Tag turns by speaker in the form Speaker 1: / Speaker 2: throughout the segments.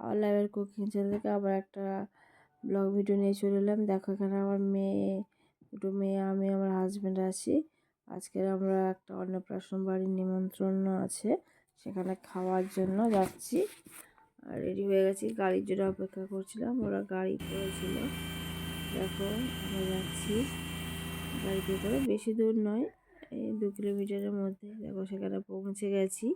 Speaker 1: আবার লাইভের cooking channel থেকে আবার একটা ব্লগ ভিডিও নিয়ে চলে এলাম। দেখো, এখানে আমার মেয়ে, দুটো মেয়ে, আমি, আমার হাজব্যান্ড আছি। আজকের আমরা একটা অন্নপ্রাশন বাড়ির নিমন্ত্রণ আছে, সেখানে খাওয়ার জন্য যাচ্ছি। আর রেডি হয়ে গেছি, গাড়ির জন্য অপেক্ষা করছিলাম, ওরা গাড়ি করেছিল। দেখো, আমরা যাচ্ছি গাড়িতে করে বেশি দূর নয়, এই দু কিলোমিটারের মধ্যে। দেখো, সেখানে পৌঁছে গেছি।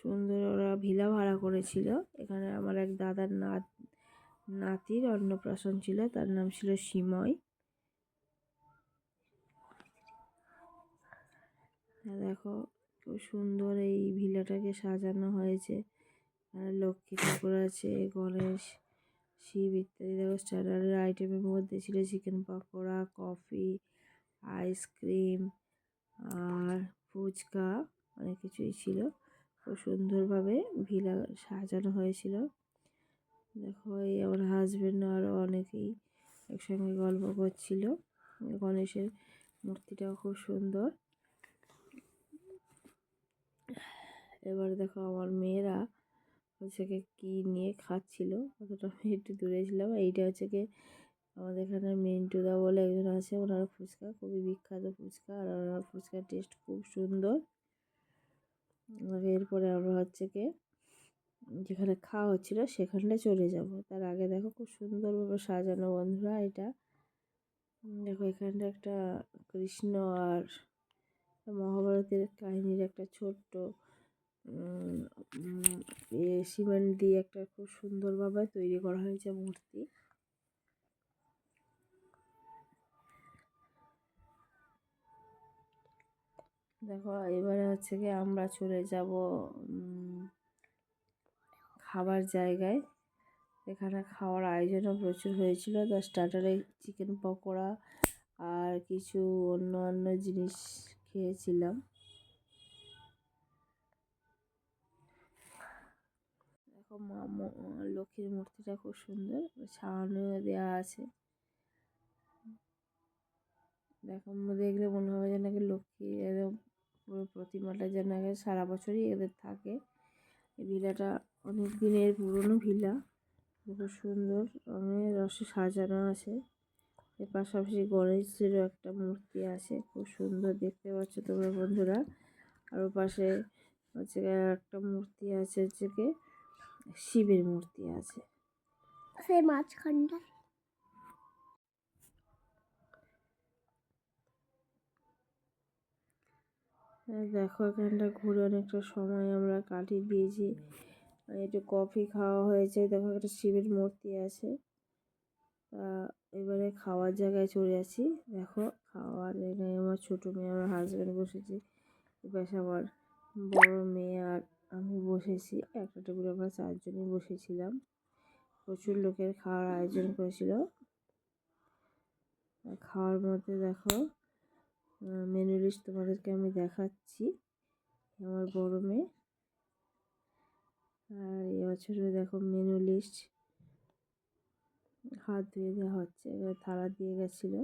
Speaker 1: সুন্দর ওরা ভিলা ভাড়া করেছিল। এখানে আমার এক দাদার নাত নাতির অন্নপ্রাশন ছিল, তার নাম ছিল সিময় দেখো, খুব সুন্দর এই ভিলাটাকে সাজানো হয়েছে। লক্ষ্মী ঠাকুর আছে, গণেশ, শিব ইত্যাদি। দেখো স্টার্টারের আইটেমের মধ্যে ছিল chicken pakora, coffee, ice cream আর ফুচকা, অনেক কিছুই ছিল। খুব সুন্দরভাবে ভিলা সাজানো হয়েছিল। দেখো, এই আমার হাজব্যান্ড আরও অনেকেই একসঙ্গে গল্প করছিল। গণেশের মূর্তিটাও খুব সুন্দর। এবার দেখো, আমার মেয়েরা হচ্ছে কি, কী নিয়ে খাচ্ছিল অতটা আমি একটু দূরে ছিলাম। এইটা হচ্ছে কি, আমাদের এখানে মিন্টুদা বলে একজন আছে, ওনার ফুচকা খুবই বিখ্যাত ফুচকা, আর ওনার ফুচকার টেস্ট খুব সুন্দর। এরপরে আমরা হচ্ছে কি যেখানে খাওয়া হচ্ছিল সেখানটায় চলে যাব। তার আগে দেখো খুব সুন্দরভাবে সাজানো বন্ধুরা এটা। দেখো এখানটা একটা কৃষ্ণ আর মহাভারতের কাহিনীর একটা ছোট্ট সিমেন্ট দিয়ে একটা খুব সুন্দরভাবে তৈরি করা হয়েছে মূর্তি। দেখো, এবারে হচ্ছে কি আমরা চলে যাব খাবার জায়গায়। এখানে খাওয়ার আয়োজনও প্রচুর হয়েছিল। তো স্টার্টারে চিকেন পকোড়া আর কিছু অন্য অন্য জিনিস খেয়েছিলাম। দেখো মা লক্ষ্মীর মূর্তিটা খুব সুন্দর। ছাউনি দেওয়া আছে। দেখো, দেখলে মনে হবে যে নাকি লক্ষ্মী একদম পুরো প্রতিমাটা যেন সারা বছরই এদের থাকে। এই ভিলাটা অনেক দিনের পুরনো ভিলা। খুব সুন্দর রঙের রসে সাজানো আছে। এর পাশাপাশি গণেশেরও একটা মূর্তি আছে, খুব সুন্দর দেখতে পাচ্ছ তোমরা বন্ধুরা। আর পাশে হচ্ছে একটা মূর্তি আছে হচ্ছে শিবের মূর্তি আছে।
Speaker 2: সেই মাঝখানটা
Speaker 1: দেখো, এখানটা ঘুরে অনেকটা সময় আমরা কাটিয়ে দিয়েছি। একটু কফি খাওয়া হয়েছে। দেখো, একটা শিবের মূর্তি আছে। এবারে খাওয়ার জায়গায় চলে আসি দেখো খাওয়ার জায়গায় আমার ছোটো মেয়ে, আমার হাজব্যান্ড বসেছি। এপাশে আমার বড় মেয়ে আর আমি বসেছি। একটা টেবিলে আমরা চারজনই বসেছিলাম। প্রচুর লোকের খাওয়ার আয়োজন করেছিল। খাওয়ার মধ্যে দেখো মেনু লিস্ট তোমাদেরকে আমি দেখাচ্ছি। আমার বড় মেয়ে। আর এবছরে দেখো মেনু লিস্ট হাত ধুয়ে দেওয়া হচ্ছে। এবার থালা দিয়ে গেছিল।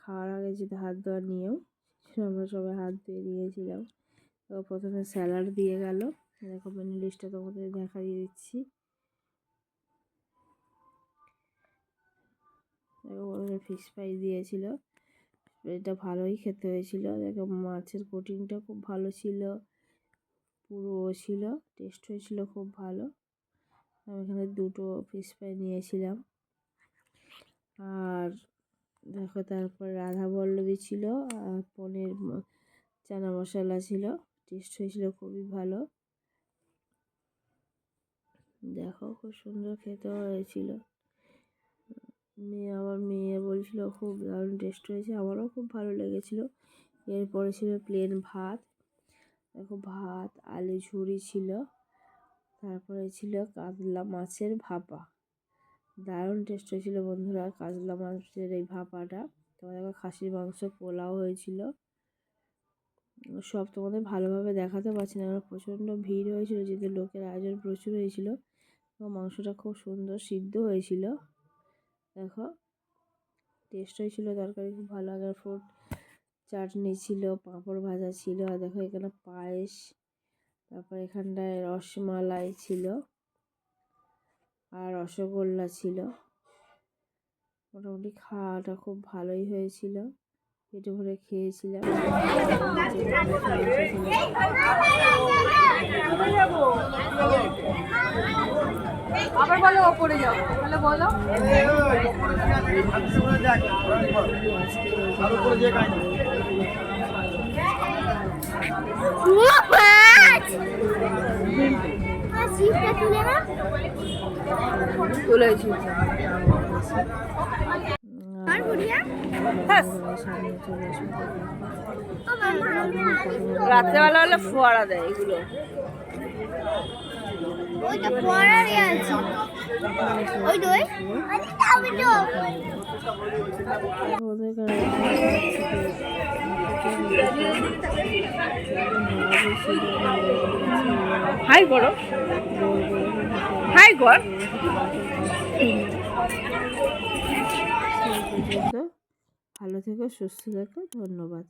Speaker 1: খাওয়ার আগে যদি হাত ধোয়ার নিয়েও আমরা সবাই হাত ধুয়ে দিয়েছিলাম। তো প্রথমে স্যালাড দিয়ে গেল। দেখো মেনু লিস্টটা তোমাদের দেখা দিয়ে দিচ্ছি। ফিশ ফ্রাই দিয়েছিল। এটা ভালোই খেতে হয়েছিল। দেখো মাছের কোটিংটা খুব ভালো ছিল পুরো ছিল টেস্ট হয়েছিল খুব ভালো। আমি এখানে দুটো ফিশ ফ্রাই নিয়েছিলাম। আর দেখো তারপর রাধা বল্লভী ছিল আর পনির চানা মশলা ছিল টেস্ট হয়েছিল খুবই ভালো। দেখো খুব সুন্দর খেতে হয়েছিল। মেয়ে আমার মেয়ে বলছিল, খুব দারুণ টেস্ট হয়েছে, আমারও খুব ভালো লেগেছিল। এরপরে ছিল প্লেন ভাত। দেখো ভাত, আলু ঝুড়ি ছিল। তারপরে ছিল কাতলা মাছের ভাপা। দারুণ টেস্ট হয়েছিল বন্ধুরা কাতলা মাছের এই ভাপাটা। তোমার দেখো খাসির মাংস, পোলাও হয়েছিল। সব তোমাদের ভালোভাবে দেখাতে পারছি না প্রচণ্ড ভিড় হয়েছিল, যেহেতু লোকের আয়োজন প্রচুর হয়েছিল। মাংসটা খুব সুন্দর সিদ্ধ হয়েছিল। দেখো টেস্ট হয়েছিল তরকারি খুব ভালো আগার ফুড চাটনি ছিল পাঁপড় ভাজা ছিল আর দেখো এখানে পায়েস
Speaker 3: তারপর এখানটায় রসমালাই ছিল আর রসগোল্লা ছিল মোটামুটি খাওয়াটা খুব ভালোই হয়েছিল পেটে ভরে খেয়েছিলাম
Speaker 1: আবার বলো ওপরে যাও তাহলে বলো। তুলেছি
Speaker 4: আর বুড়িয়া মামা
Speaker 1: রাত্রেবেলা হলে ফোয়ারা দেয় এগুলো।
Speaker 4: ওইটা আছে।
Speaker 1: হাই করো হাই কর
Speaker 3: ভালো থেকো সুস্থ থেকো ধন্যবাদ।